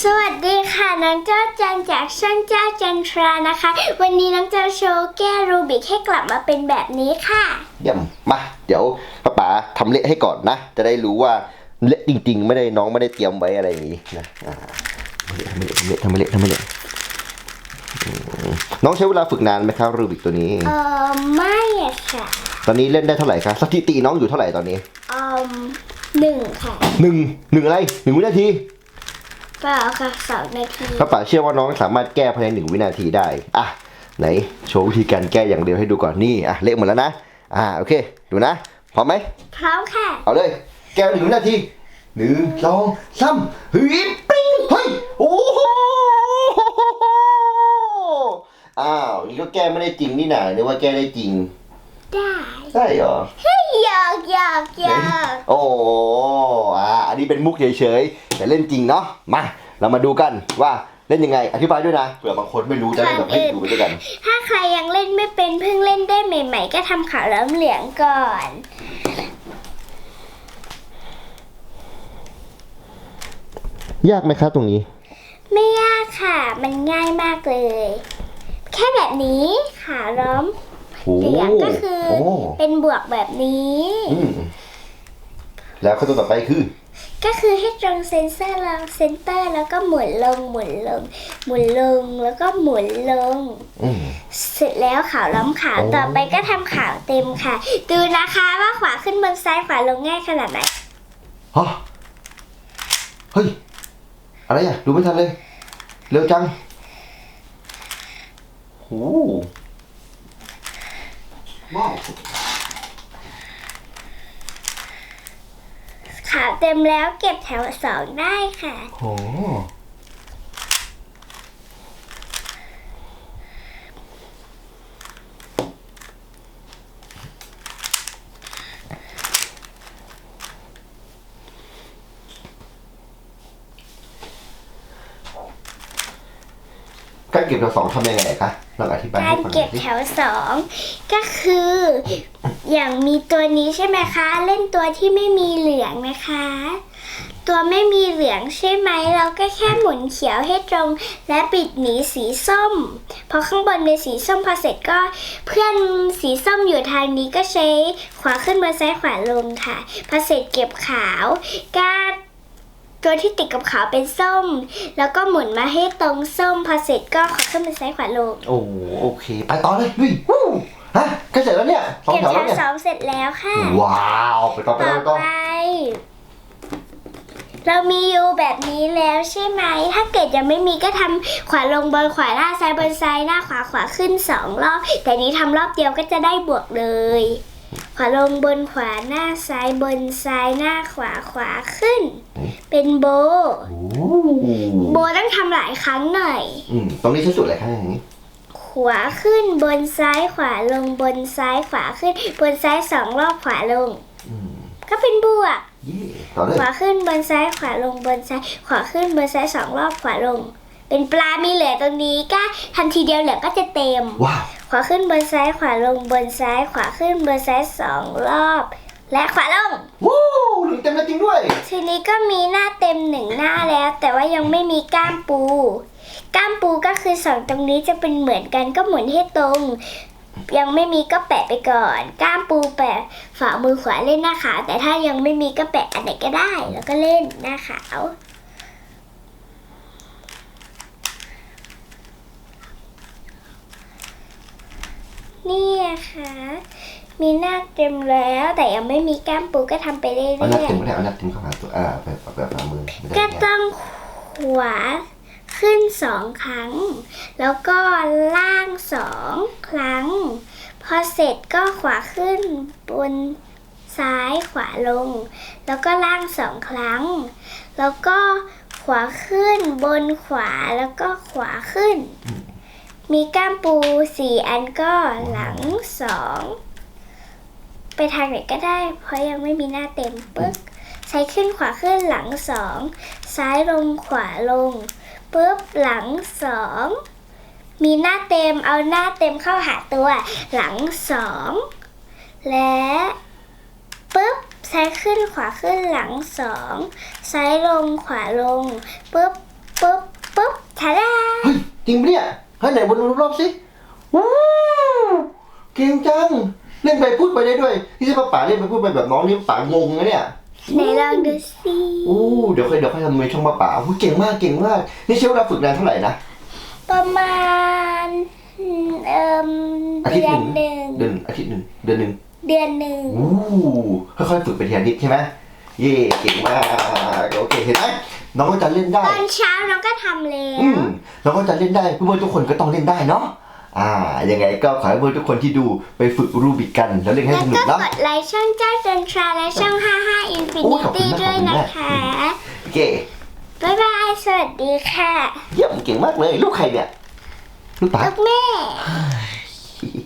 สวัสดีค่ะน้องเจ้าจันจากช่างเจ้าจันทรานะคะ วันนี้น้องเจ้าโชว์แก้รูบิกให้กลับมาเป็นแบบนี้ค่ะ เยี่ยมมาเดี๋ยวป้าป๋าทำเละให้ก่อนนะ จะได้รู้ว่าเละจริง ๆ ไม่ได้น้องไม่ได้เตรียมไว้อะไรอย่างนี้นะอ่าทำเละทำเละทำเละทำเละอืมน้องใช้เวลาฝึกนานไหมครับรูบิกตัวนี้ เออไม่อะค่ะตอนนี้เล่นได้เท่าไหร่ครับสถิติน้องอยู่เท่าไหร่ตอนนี้ เอมหนึ่งค่ะหนึ่งหนึ่งอะไรหนึ่งวินาที เปล่าค่ะสองนาทีป้าป๋าเชื่อว่าน้องสามารถแก้ภายในหนึ่งวินาทีได้ อะ ไหน โชว์วิธีการแก้อย่างเดียวให้ดูก่อนนี่ อะ เละหมดแล้วนะ อ่า โอเค ดูนะ พร้อมไหม พร้อมค่ะ เอาเลย แก้วหนึ่งวินาทีหนึ่งสองสามเฮ้ยปิ้งเฮ้ย โอ้โห อ้าวนี่ก็แก้ไม่ได้จริงนี่หนานึกว่าแก้ได้จริง ได้ได้เหรอ หยอกหยอกหยอก โอ้อ่าอันนี้เป็นมุกเฉยๆ แต่เล่นจริงเนาะมา เรามาดูกันว่าเล่นยังไง อธิบายด้วยนะเผื่อบางคนไม่รู้จะได้แบบให้ดูไปด้วยกัน ถ้าใครยังเล่นไม่เป็นเพิ่งเล่นได้ใหม่ ๆ ก็ทำขาวล้ำเหลืองก่อนยากไหมครับตรงนี้ ไม่ยากค่ะ มันง่ายมากเลย แค่แบบนี้ขาวล้อมโอ้เหลืองก็คือโอ้เป็นบวกแบบนี้อืมแล้วขั้นตอนต่อไปคือ ก็คือให้ตรงเซนเซอร์เราเซนเตอร์แล้วก็หมุนลงหมุนลง หมุนลงแล้วก็หมุนลง อืม เสร็จแล้วขาวล้อมขาวโอ้ ต่อไปก็ทำขาวเต็มค่ะ ดูนะคะว่าขวาขึ้นบนซ้ายขวาลงง่ายขนาดไหน ฮะเฮ้ย อะไรอะ ดูไม่ทันเลย เร็วจังโอ้ว้าว ขาวเต็มแล้วเก็บแถวสองได้ค่ะโหการเก็บตัวสองทำยังไงคะลองอธิบายกาให้รฟังหน่เก็อบยสิแถวสองก็คือ อย่างมีตัวนี้ใช่ไหมคะ เล่นตัวที่ไม่มีเหลืองนะคะ ตัวไม่มีเหลืองใช่ไหม เราก็แค่หมุนเขียวให้ตรง และปิดหมีสีส้ม พอข้างบนเป็นสีส้มพอเสร็จก็เพื่อนสีส้มอยู่ทางนี้ก็ใช้ขวาขึ้นมาซ้ายขวาลงค่ะ พอเสร็จเก็บขาวก็ตัวที่ติดกับขาวเป็นส้ม แล้วก็หมุนมาให้ตรงส้ม พอเสร็จก็ขวาขึ้นมาซ้ายขวาลง โอ้โอเค ไปต่อเลยลุยวู้ฮะใกล้ เสร็จแล้วเนี่ยสองเก็บแถวแถแล้ววเนี่ย สองเสร็จแล้วค่ะ ว้าวไปต่อไปต่ต่ออไปต่อ ไป เรามียูแบบนี้แล้วใช่ไหม ถ้าเกิดยังไม่มีก็ทำขวาลงบนขวาหน้าซ้ายบนซ้ายหน้าขวาขวาขึ้นสองรอบ แต่นี้ทำรอบเดียวก็จะได้บวกเลย ขวาลงบนขวาหน้าซ้ายบนซ้ายหน้าขวาขวาขึ้น เป็นโบ โอ้โบต้องทำหลายครั้งหน่อย อืมตรงนี้ใช้สูตรอะไรคะอย่างนี้ ขวาขึ้นบนซ้ายขวาลงบนซ้ายขวาขึ้น บนซ้ายสองรอบขวาลง อืมก็เป็นบวก เย่ต่อเลยขวาขึ้นบนซ้ายขวาลงบนซ้าย ขวาขึ้นบนซ้ายสองรอบขวาลง เป็นปลามีเหลือตรงนี้ก็ทันทีเดียวเหลือก็จะเต็ม ว้าวขวาขึ้นบนซ้ายขวาลงบนซ้าย ขวาขึ้นบนซ้ายสองรอบ และขวาลง วู้หนึ่งเต็มแล้วจริงด้วย ทีนี้ก็มีหน้าเต็มหนึ่งหน้าแล้ว แต่ว่ายังไม่มีก้ามปู ก้ามปูก็คือสองตรงนี้จะเป็นเหมือนกันก็หมุนให้ตรง ยังไม่มีก็แปะไปก่อน ก้ามปูแปะฝ่ามือขวาเล่นหน้าขาวแต่ถ้ายังไม่มีก็แปะอันไหนก็ได้ แล้วก็เล่นหน้าขาวนี่นะคะมีหน้าเต็มแล้ว แต่ยังไม่มีก้ามปูก็ทำไปเรื่เอานัดอยเต็มๆก็ได้เอานัดเต็มเข้าหาตัวอ่าแบบแบบฝ่ามือไม่ได้ก็เนี่ยต้องขวา ขึ้นสองครั้ง แล้วก็ล่างสองครั้ง พอเสร็จก็ขวาขึ้นบนซ้ายขวาลง แล้วก็ล่างสองครั้ง แล้วก็ขวาขึ้นบนขวาแล้วก็ขวาขึ้น มีก้ามปูสี่อันก็หลังสองไปทางไหนก็ได้ เพราะยังไม่มีหน้าเต็มปึ๊กใช้ขึ้นขวาขึ้นหลังสองซ้ายลงขวาลง ปุ๊บหลังสองมีหน้าเต็มเอาหน้าเต็มเข้าหาตัว หลังสองและปุ๊บซ้ายขึ้นขวาขึ้นหลังสองซ้ายลงขวาลงปุ๊บปุ๊บทาดาเฮ้ยจริงปะเนี่ยให้ไหนวนรอบๆสิว้าวเก่งจัง เล่นไปพูดไปได้ด้วยที่จะป้าป๋าเล่นไปพูดไปแบบน้องนี่ป๋างงนะเนี่ย ไหนลองดูสิโอ้เดี๋ยวค่อยเดี๋ยวค่อยทำในช่องป้าป๋าโอ้เก่งมากเก่งมาก นี่ใช้เวลาฝึกนานเท่าไหร่นะ ประมาณเอ่มอาทิตเดืย์อหนนึ่งหนึ่งเดือนอาทิตย์หนึ่งเดือนหนึ่งเดือนหนึ่งโอ้ค่อยๆฝึกไปทีละนิดใช่ไหมเย่เก่งมากโอเคเห็นไหมน้องก็จะเล่นได้ ตอนเช้าน้องก็ทำแล้อืวมเราก็จะเล่นได้เพื่อนๆทุกคนก็ต้องเล่นได้เนาะ อ่า ยังไงก็ขอให้เพื่อนๆทุกคนที่ดูไปฝึกรูบิกกัน แล้วเล่นให้แล้วสนุก็กเนาะกดไลค์ช่องเจ้าเซนทราและช่อง55โอ้ยขอบคุ Infinity ณมากด้วยนะขอบคุณมากคะโอเคบ๊ายบาย สวัสดีค่ะ เยี่ยมเก่งมากเลย ลูกใครเนี่ย ลูกป๋าลูกแม่เ